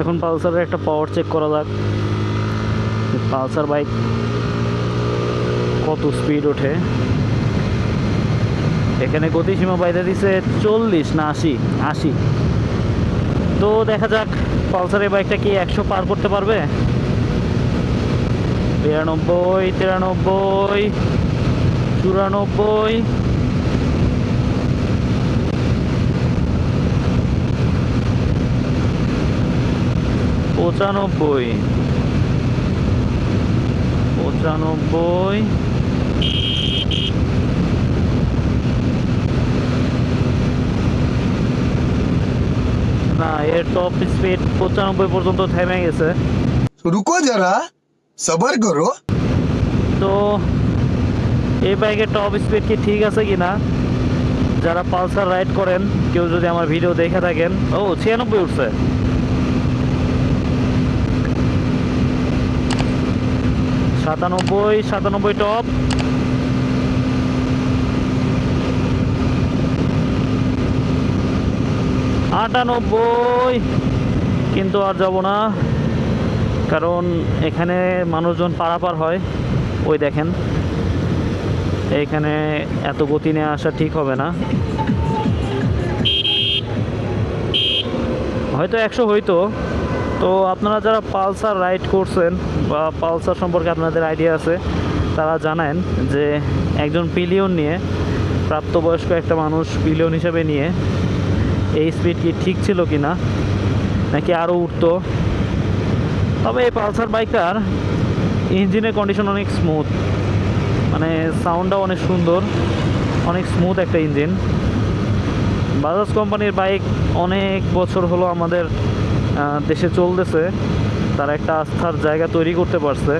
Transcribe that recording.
এখন পালসারের একটা পাওয়ার চেক করা যাক। পালসার বাইক কত স্পিড ওঠে? এখানে গতিসীমা বাইরে দিছে চল্লিশ না আশি আশি। তো দেখা যাক পালসারের বাইকটা কি একশো পার করতে পারবে? বিরানব্বই, তিরানব্বই, চুরানব্বই পঁচানব্বই। পঁচানব্বই। না এর টপ স্পিড পঁচানব্বই পর্যন্ত থেমে গেছে। রুকো যারা সবার করো। তো এই বাইকের টপ স্পিড কি ঠিক আছে কি না যারা পালসার রাইড করেন কেউ যদি আমার ভিডিও দেখে থাকেন। ও ছিয়ানব্বই উঠছে। সাতানব্বই সাতানব্বই টপ আটানব্বই, কিন্তু আর যাব না, কারণ এখানে মানুষজন পারাপার হয়, ওই দেখেন। এখানে এত গতি নিয়ে আসা ঠিক হবে না। হয়তো একশো হইতো তো আপনারা যারা পালসার রাইড করছেন বা পালসার সম্পর্কে আপনাদের আইডিয়া আছে, তারা জানেন যে একজন পিলিয়ন নিয়ে প্রাপ্তবয়স্ক একটা মানুষ পিলিয়ন হিসেবে নিয়ে এই স্পিড কি ঠিক ছিল কি না নাকি আরও উঠতো তবে এই পালসার বাইকটার ইঞ্জিনের কন্ডিশন অনেক স্মুথ মানে সাউন্ডটাও অনেক সুন্দর, অনেক স্মুথ একটা ইঞ্জিন। বাজাজ কোম্পানির বাইক অনেক বছর হলো আমাদের দেশে চলতেছে তারা একটা আস্থার জায়গা তৈরি করতে পারছে।